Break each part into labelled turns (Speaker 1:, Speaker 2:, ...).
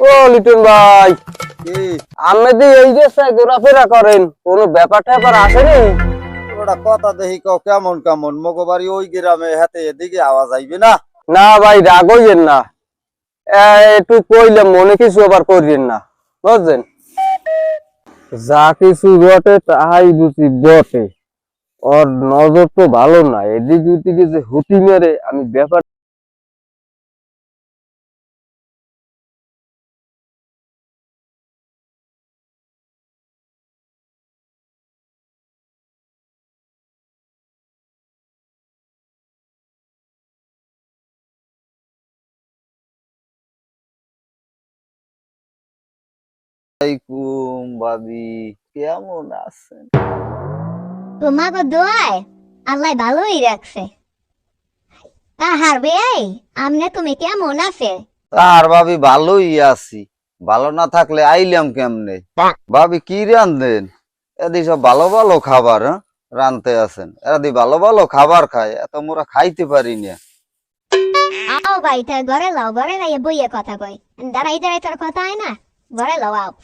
Speaker 1: ও লিটন ভাই। আমি এই যে ঘোরাফেরা করেন কোনো ব্যাপার ট্যাপার আসেনি
Speaker 2: ওটা কথা দেখি কও কেমন কেমন? মগবাড়ি ওই গ্রামে হাতে এদিকে আওয়াজ আইবে না?
Speaker 1: না ভাই রাগ হইয়েন না। একটু কইলে মনে কিছু আবার করিয়েন না। বুঝছেন? যা কিছু বটে তাহাই বুঝি বটে ওর নজর তো ভালো না। এদিক ওদিকে যে হুতি মেরে আমি ব্যাপার
Speaker 2: আলাইকুম ভাবি কেমন আছেন?
Speaker 3: তোমাকে দোয়ায় আল্লাহ ভালোই রাখছে। তাহার বেয়াই আমনে তুমি কেমন আছে?
Speaker 2: আর ভাবি ভালোই আছি। ভালো না থাকলে আইলাম কেমনে? ভাবি কি রান্ধেন এদি সব ভালো ভালো খাবার হ্যাঁ? রানতে আছেন। এদি ভালো ভালো খাবার খায় এত মোরা খাইতে পারি না।
Speaker 3: আও ভাই ঘরে লাও ঘরে লাইয়ে বইয়ে কথা কই দাঁড়াই দাঁড়াই তোর কথা হয় না? ભણેલો વાવ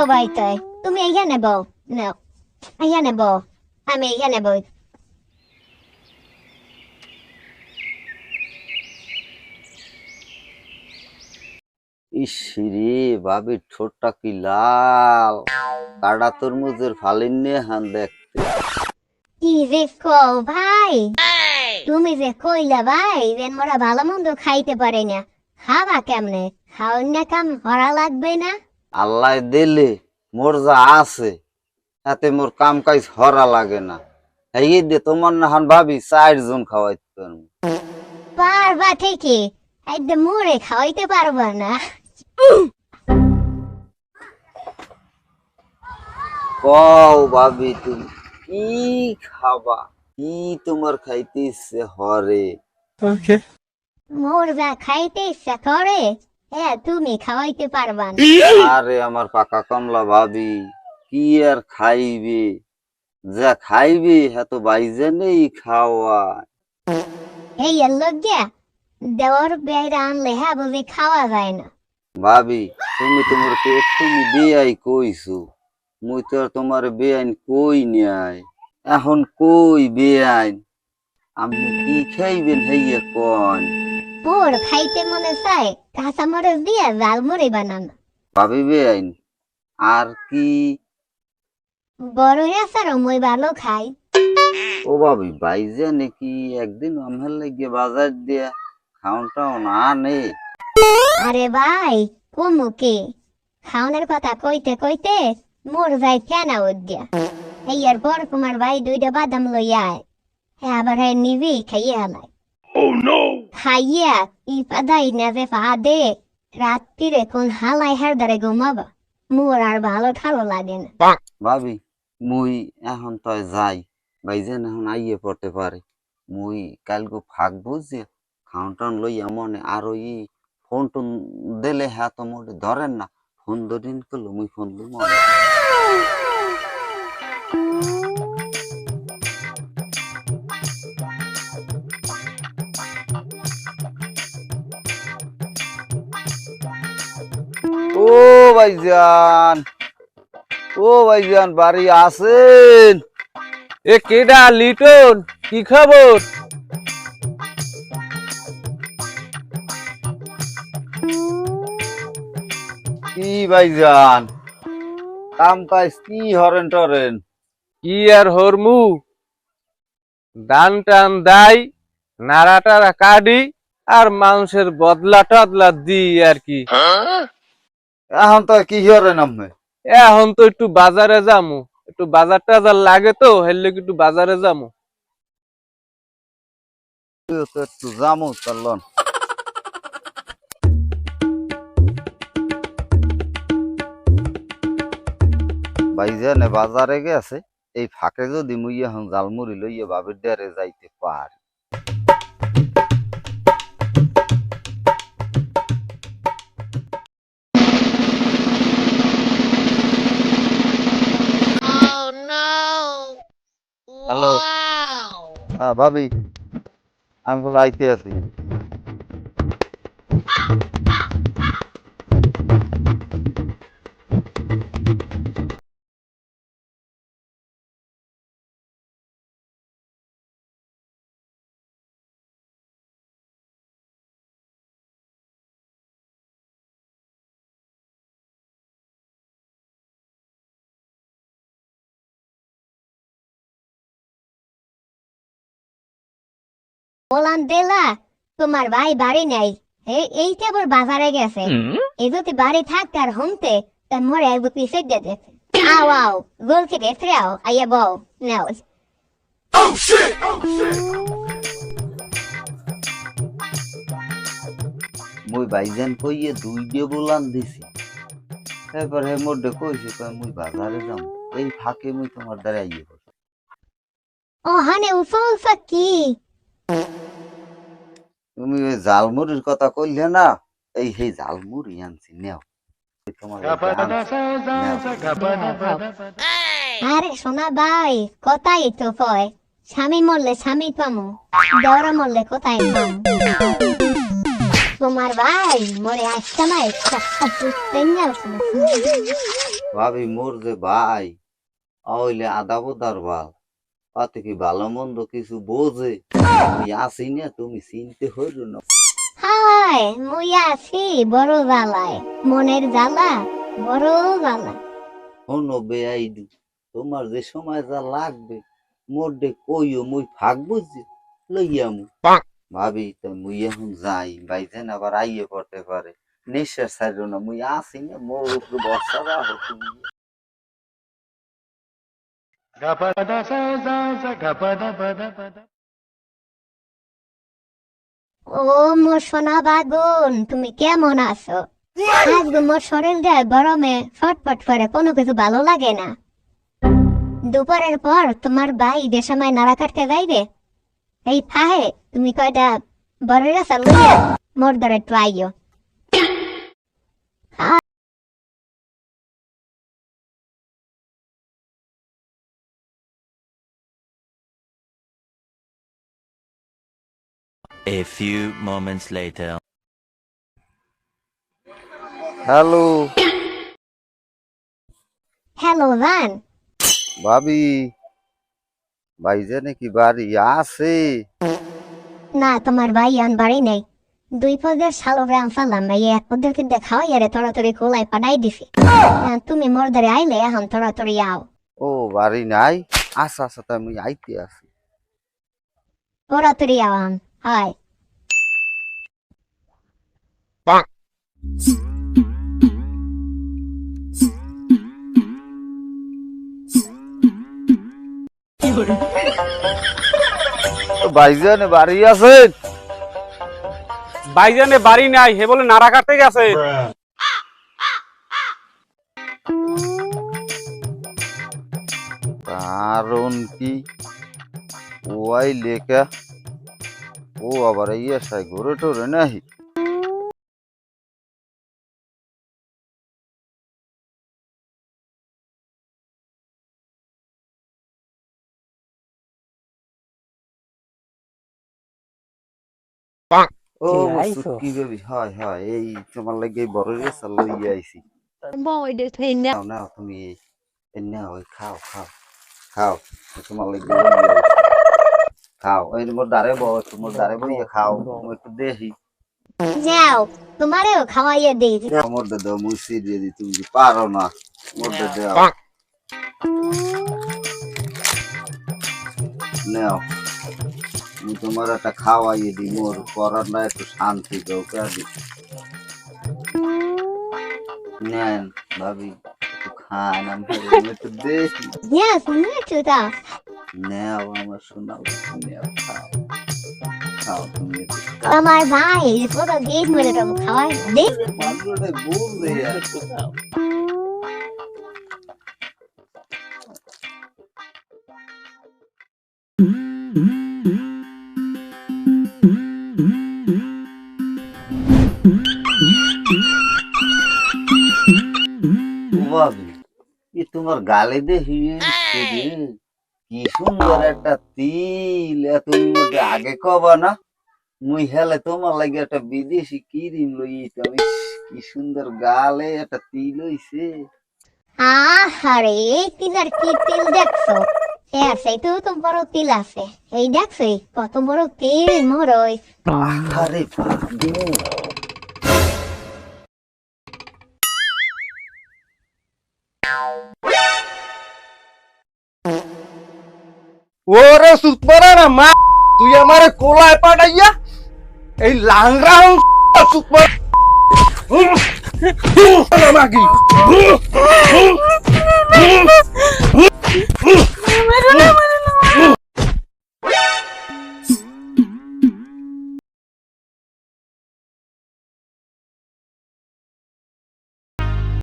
Speaker 3: All right, uh, tu mi ne bo. No. Ayane bo. Ami ne bo.
Speaker 2: ইসিরে ভাবি ঠোঁটটা কি লাল। কাটা তরমুজের ফালিন নিয়ে হান দেখতে।
Speaker 3: কি যে কও ভাই? তুমি যে কইলা ভাই যে মোরা ভালো মন্দ খাইতে পারে না। খাবা কেমনে? খাওয়ার না কাম হরা লাগবে না?
Speaker 2: আল্লাহ দিলে মোর যা আছে তাতে মোর কাম কাজ হরা লাগে না। এই দে তোমার না হান ভাবি চার জন খাওয়াইতে পারব
Speaker 3: পারবা ঠিকই একদম মুড়ে খাওয়াইতে পারবা না।
Speaker 2: কও ভাবি তুমি কি খাবা? কি তোমার খাইতে ইচ্ছে হরে?
Speaker 3: মোর যা খাইতে ইচ্ছা করে এ তুমি খাওয়াইতে পারবা না।
Speaker 2: আরে আমার পাকা কমলা ভাবি কি আর খাইবে? যা খাইবে হ্যাঁ তো বাইজে নেই খাওয়া
Speaker 3: এই লজ্জা দেওয়ার বেড়া আনলে হ্যাঁ বুঝি খাওয়া যায় না।
Speaker 2: ভাবি তুমি তোমার এক্ষুনি বেআই কইছো। মুই তো আর তোমার বেআইন কই নাই। এখন কই বেআইন? আপনি কি খাইবেন হইয়া কন?
Speaker 3: মোর খাইতে মনে চায় কাঁচা মরিচ দিয়ে জাল মুড়ি বানানো।
Speaker 2: ভাবি বেআইন? আর কি?
Speaker 3: বড় আসার মই ভালো খাই।
Speaker 2: ও ভাবি বাইজে নাকি একদিন আমার লাগিয়ে বাজার দিয়া খাওনটাও না নে
Speaker 3: আরে ভাই কমুকে খাওনের কথা কইতে কইতে মোর যাই ফেনা উদ্যা। এই আর পর কুমার ভাই দুইটা বাদাম লইয়া আয়। হ্যাঁ আবার হ্যাঁ নিবি খাইয়ে হালাই খাইয়া ই পাদাই না যে পা রাত্রিরে কোন হালাই হার দ্বারে ঘুমাবা। মোর আর ভালো ঠালো লাগে না।
Speaker 2: ভাবি মুই এখন তো যাই। বাইজেন এখন আইয়ে পড়তে পারে। মুই কালকে ফাঁক বুঝে খাওন টাউন লইয়া মনে আর ওই ফোন টোন দিলে হ্যাঁ তো মোটে ধরেন না। ফোন ধরিন করল মুই ফোন মনে। ও ভাইজান ও ভাইজান, বাড়ি আছেন?
Speaker 1: এ কেডা লিটন, কি খবর?
Speaker 2: কি ভাইজান? কাম কাজ কি হরেন টরেন?
Speaker 1: কি আর হরমু? দান টান দাই নাড়া টাড়া কাটি আর মাংসের বদলা টদলা দি আর কি।
Speaker 2: এখন তো কি হরেন আপনি?
Speaker 1: এখন তো একটু বাজারে যামু। একটু বাজার টাজার লাগে তো হেললে একটু বাজারে যামু।
Speaker 2: একটু জামু চলন ভাইজানে বাজারে গেছে এই ফাঁকে যদি মুই এখন জালমুড়ি লইয়া বাবির ডেরে যাইতে পারি। হ্যালো হ্যাঁ ভাবি আমি বলে আইতে আছি।
Speaker 3: বলান দিলা তোমার ভাই বাড়ি নেই। এই এইটা আবার বাজারে গেছে। এই যদি বাড়ি থাকতে আর হুমতে তা মরে একবার পিছিয়ে যেতে আও আও বলছি ভেতরে আও আইয়া বউ নাও।
Speaker 2: মুই ভাইজান কইয়ে দুই দিয়ে বলান দিছি। হে মোডে কইছে কই মুই বাজারে যাম। এই ফাঁকে মুই তোমার দ্বারা আইয়ে
Speaker 3: ও হানে উফা উফা কি?
Speaker 2: তুমি ওই জালমুড়ির কথা কইলে না এই সেই জালমুড়ি আনছি নেও।
Speaker 3: আরে সোনা ভাই কোথায় তো কয় স্বামী মরলে স্বামী পামু দেওরা মরলে কোথায় পামু? তোমার ভাই মরে আসছে না
Speaker 2: ভাবি মোর যে ভাই ওইলে আদা বোদার বাল অত কি ভালো মন্দ কিছু বোঝে? আমি আসি না তুমি চিনতে হইল না।
Speaker 3: হায় মুই আছি বড় জ্বালায় মনের জ্বালা বড় জ্বালা।
Speaker 2: হনো বেআইডি তোমার যে সময় যা লাগবে মোর ডে কইও মুই ফাঁক বুঝছি লইয়ামু ভাবি তো মুই এখন যাই বাইজেন আবার আইয়ে পড়তে পারে। নিঃশ্বাস ছাড়ো না মুই আসি না মোর উপরে বর্ষা রাখো তুমি।
Speaker 3: ও মোর সোনা বাগুন, তুমি কেমন আছো? আজকে মোর শরীর দেয় গরমে ফটফট করে, কোনো কিছু ভালো লাগে না। দুপুরের পর তোমার ভাই যে সময় নাড়া কাটতে যাইবে, এই ফাহে তুমি কয়টা বড় লইয়া মোর ধরে একটু
Speaker 4: A few moments later.
Speaker 2: Hello
Speaker 3: hello জান
Speaker 2: ভাবি ভাইজানে কি বাড়ি আছে
Speaker 3: না তোমার ভাই আন বাড়ি নেই দুই পদের শালো গ্রাম ফালাম এই এক পদের কিন্তু খাওয়াই আরে তড়াতড়ি কোলাই পাঠাই দিছি তুমি মোর ধরে আইলে এখন তড়াতড়ি আও
Speaker 2: ও বাড়ি নাই আচ্ছা আচ্ছা মুই আইতে আছি
Speaker 3: তড়াতড়ি আও আন হয়
Speaker 2: ভাইজানে বাড়ি আছেন
Speaker 1: বাড়ি নাই হে বলে নাড়া কাটতে গেছে।
Speaker 2: কারণ কি? ওয়াই লেখা। ও আবার এই আশায় ঘুরে টরে নাহি। ও বেবি হয় হয় এই তোমার লাগে বড় রেসা লইয়া আইছি।
Speaker 5: Boy, this thing now.
Speaker 2: নাও নাও তুমি খাও খাও খাও এই তোমার লাগে খাও এই মোর দারে বউ তোমার দারে বইয়া খাও মই একটু দেখি
Speaker 3: যাও তোমারেও খাওয়াইয়ে দিই।
Speaker 2: মধ্যে দাও মুসি দিয়ে দি তুমি পারো না দাও। নাও। আমি তোমার একটা খাওয়াইয়ে দিই মোর করার না একটু শান্তি দাও কাদি নেন ভাবি খান আমি একটু দেখি।
Speaker 3: শুনে চুতা
Speaker 2: নেও আমার শোনাও নেও খাও। খাও তুমি
Speaker 3: আমার ভাই পুরো গেট মেরে দেবো খাওয়াই
Speaker 2: মানুষটাই বলবে আর ভাবি এ তোমার গালে দেখি কি সুন্দর একটা তিল এ তুমি মধ্যে আগে কবা না। মুই হেলে তোমার লাগে একটা বিদেশি ক্রিম লই আমি কি সুন্দর গালে একটা তিল হইছে।
Speaker 3: আহারে এই তিলের কি তিল দেখছ? এর সেইটাও তো বড় তিল আছে। এই দেখছ কত বড় তিল মরই।
Speaker 2: আরে বাবু
Speaker 6: ওরে সুতমারা না মা তুই আমারে কোলায় পাঠাইয়া এই লাংরা সুতমার মাগি
Speaker 7: মেরো না।